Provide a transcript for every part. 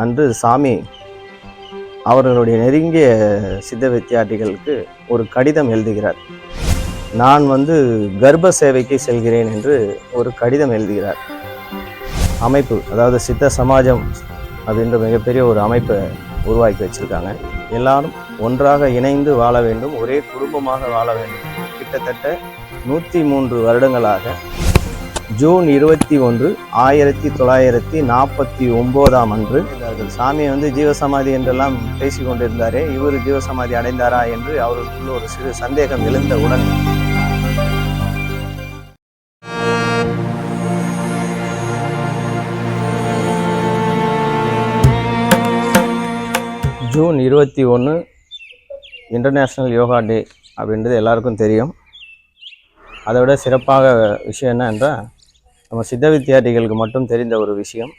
அன்று சாமி அவர்களுடைய நெருங்கிய சித்த வித்தியார்த்திகளுக்கு ஒரு கடிதம் எழுதுகிறார். நான் வந்து கர்ப்ப சேவைக்கு செல்கிறேன் என்று ஒரு கடிதம் எழுதுகிறார். அமைப்பு அதாவது சித்த சமாஜம் அப்படின்ற மிகப்பெரிய ஒரு அமைப்பை உருவாக்கி வச்சுருக்காங்க. எல்லாரும் ஒன்றாக இணைந்து வாழ வேண்டும் ஒரே குடும்பமாக வாழ வேண்டும். கிட்டத்தட்ட நூற்றி மூன்று வருடங்களாக ஜூன் இருபத்தி ஒன்று ஆயிரத்தி தொள்ளாயிரத்தி நாற்பத்தி ஒம்போதாம் அன்று. இருந்தார்கள். சாமி வந்து ஜீவசமாதி என்றெல்லாம் பேசிக் கொண்டிருந்தாரே இவர் ஜீவசமாதி அடைந்தாரா என்று அவருக்குள்ள ஒரு சிறு சந்தேகம் எழுந்தவுடன் ஜூன் இருபத்தி ஒன்று இன்டர்நேஷ்னல் யோகா டே அப்படின்றது எல்லாருக்கும் தெரியும். அதை விட சிறப்பாக விஷயம் என்ன என்றால் நம்ம சித்த வித்தியார்த்திகளுக்கு மட்டும் தெரிந்த ஒரு விஷயம்.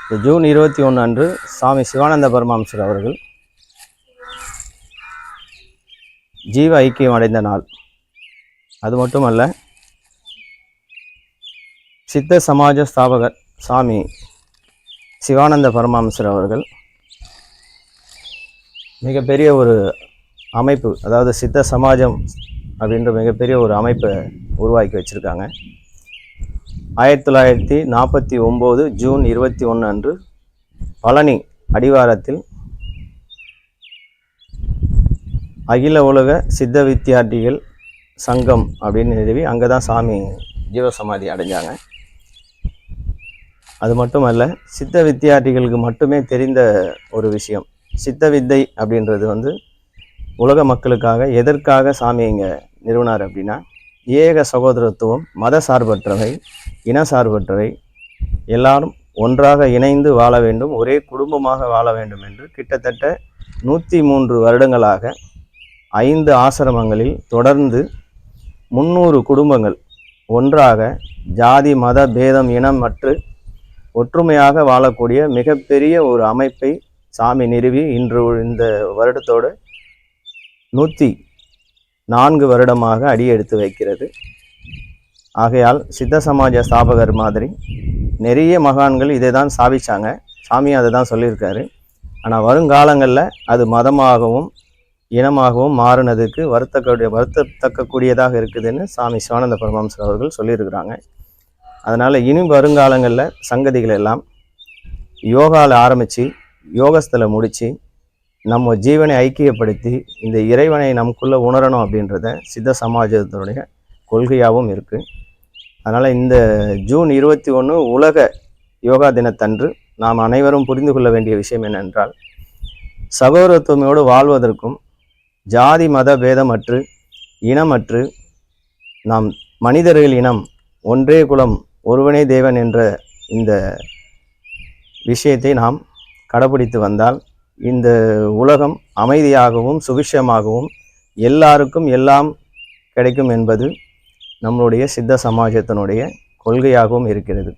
இந்த ஜூன் இருபத்தி ஒன்று அன்று சுவாமி சிவானந்த பரமாம்சர் அவர்கள் ஜீவ ஐக்கியம் அடைந்த நாள். அது மட்டுமல்ல சித்த சமாஜ ஸ்தாபகர் சாமி சிவானந்த பரமாம்சர் அவர்கள் மிகப்பெரிய ஒரு அமைப்பு அதாவது சித்த சமாஜம் அப்படின்ற மிகப்பெரிய ஒரு அமைப்பை உருவாக்கி வச்சுருக்காங்க. ஆயிரத்தி தொள்ளாயிரத்தி நாற்பத்தி ஒம்பது ஜூன் இருபத்தி ஒன்று அன்று பழனி அடிவாரத்தில் அகில உலக சித்த வித்தியார்த்திகள் சங்கம் அப்படின்னு நிறுவி அங்கே தான் சாமி ஜீவசமாதி அடைஞ்சாங்க. அது மட்டுமல்ல சித்த வித்தியார்த்திகளுக்கு மட்டுமே தெரிந்த ஒரு விஷயம். சித்த வித்தை அப்படின்றது வந்து உலக மக்களுக்காக எதற்காக சாமி இங்கே நிறுவனார் அப்படின்னா ஏக சகோதரத்துவம் மத சார்பற்றவை இன சார்பற்றவை எல்லாரும் ஒன்றாக இணைந்து வாழ வேண்டும் ஒரே குடும்பமாக வாழ வேண்டும் என்று கிட்டத்தட்ட நூற்றி மூன்று வருடங்களாக ஐந்து ஆசிரமங்களில் தொடர்ந்து முந்நூறு குடும்பங்கள் ஒன்றாக ஜாதி மத பேதம் இனம் மற்றும் ஒற்றுமையாக வாழக்கூடிய மிகப்பெரிய ஒரு அமைப்பை சாமி நிறுவி இன்று இந்த வருடத்தோடு நூற்றி நான்கு வருடமாக அடியெடுத்து வைக்கிறது. ஆகையால் சித்த சமாஜ ஸ்தாபகர் மாதிரி நிறைய மகான்கள் இதை தான் சாபிச்சாங்க சாமி அதை தான் சொல்லியிருக்காரு. ஆனால் வருங்காலங்களில் அது மதமாகவும் இனமாகவும் மாறினதுக்கு வருத்தக்கூடிய வருத்தத்தக்கக்கூடியதாக இருக்குதுன்னு சாமி சிவானந்த பரமஹம்சர் அவர்கள் சொல்லியிருக்கிறாங்க. அதனால் இனி வருங்காலங்களில் சங்கதிகள் எல்லாம் யோகாவில் ஆரம்பித்து யோகஸ்தில் முடித்து நம்ம ஜீவனை ஐக்கியப்படுத்தி இந்த இறைவனை நமக்குள்ளே உணரணும் அப்படின்றத சித்த சமாஜத்தினுடைய கொள்கையாகவும் இருக்குது அதனால் இந்த ஜூன் இருபத்தி ஒன்று உலக யோகா தினத்தன்று நாம் அனைவரும் புரிந்து கொள்ள வேண்டிய விஷயம் என்னென்றால் சகோதரத்துவமையோடு வாழ்வதற்கும் ஜாதி மத பேதமற்று இனமற்று நாம் மனிதர்கள் இனம் ஒன்றே குலம் ஒருவனே தேவன் என்ற இந்த விஷயத்தை நாம் கடைபிடித்து வந்தால் இந்த உலகம் அமைதியாகவும் சுபிஷமாகவும் எல்லாருக்கும் எல்லாம் கிடைக்கும் என்பது நம்மளுடைய சித்த சமாஜத்தினுடைய கொள்கையாகவும் இருக்கிறது.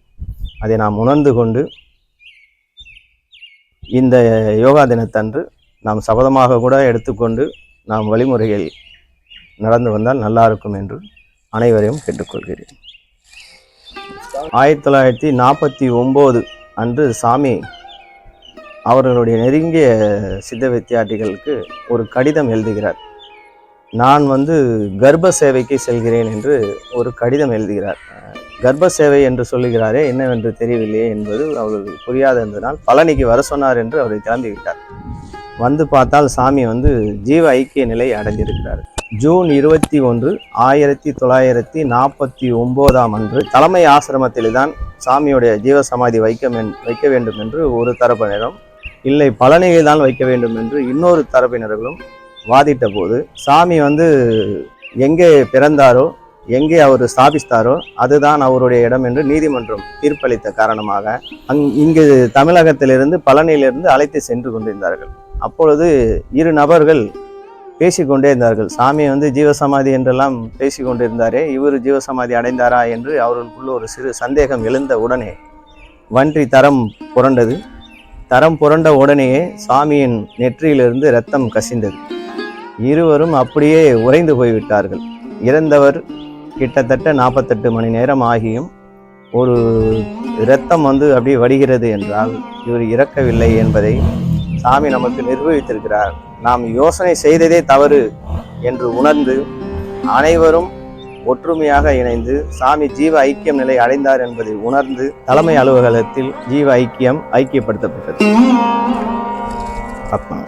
அதை நாம் உணர்ந்து கொண்டு இந்த யோகா தினத்தன்று நாம் சபதமாக கூட எடுத்துக்கொண்டு நாம் வழிமுறையில் நடந்து வந்தால் நல்லா இருக்கும் என்று அனைவரையும் கேட்டுக்கொள்கிறேன். ஆயிரத்தி தொள்ளாயிரத்தி நாற்பத்தி ஒம்பது அன்று சாமி அவர்களுடைய நெருங்கிய சித்த வித்தியார்த்திகளுக்கு ஒரு கடிதம் எழுதுகிறார். நான் வந்து கர்ப்ப சேவைக்கு செல்கிறேன் என்று ஒரு கடிதம் எழுதுகிறார். கர்ப்ப சேவை என்று சொல்லுகிறாரே என்னவென்று தெரியவில்லையே என்பது அவர்களுக்கு புரியாத இருந்ததனால் பழனிக்கு வர சொன்னார் என்று அவரை கிளம்பி விட்டார் வந்து பார்த்தால் சாமி வந்து ஜீவ ஐக்கிய நிலை அடைந்திருக்கிறார். ஜூன் இருபத்தி ஒன்று ஆயிரத்தி தொள்ளாயிரத்தி நாற்பத்தி ஒம்போதாம் அன்று தலைமை ஆசிரமத்தில்தான் தான் சாமியுடைய ஜீவசமாதி வைக்க வைக்க வேண்டும் என்று ஒரு தரப்பினரும் இல்லை பழனியில் தான் வைக்க வேண்டும் என்று இன்னொரு தரப்பினர்களும் வாதிட்ட போது சாமி வந்து எங்கே பிறந்தாரோ எங்கே அவர் ஸ்தாபித்தாரோ அதுதான் அவருடைய இடம் என்று நீதிமன்றம் தீர்ப்பளித்த காரணமாக அங் இங்கு தமிழகத்திலிருந்து பழனியிலிருந்து அழைத்து சென்று கொண்டிருந்தார்கள். அப்பொழுது இரு நபர்கள் பேசிக்கொண்டே இருந்தார்கள். சாமி வந்து ஜீவசமாதி என்றெல்லாம் பேசி கொண்டிருந்தாரே இவர் ஜீவசமாதி அடைந்தாரா என்று அவர்களுக்குள்ள ஒரு சிறு சந்தேகம் எழுந்த உடனே வன்றி தரம் புரண்டது. தரம் புரண்ட உடனேயே சாமியின் நெற்றியிலிருந்து இரத்தம் கசிந்தது. இருவரும் அப்படியே உறைந்து போய்விட்டார்கள். இறந்தவர் கிட்டத்தட்ட நாற்பத்தெட்டு மணி நேரம் ஆகியும் ஒரு இரத்தம் வந்து அப்படியே வடிகிறது என்றால் இவர் இறக்கவில்லை என்பதை சாமி நமக்கு நிர்வகித்திருக்கிறார் நாம் யோசனை செய்ததே தவறு என்று உணர்ந்து அனைவரும் ஒற்றுமையாக இணைந்து சாமி ஜீவ ஐக்கியம் நிலை அடைந்தார் என்பதை உணர்ந்து தலைமை அலுவலகத்தில் ஜீவ ஐக்கியம் ஐக்கியப்படுத்தப்பட்டது. ஆத்மா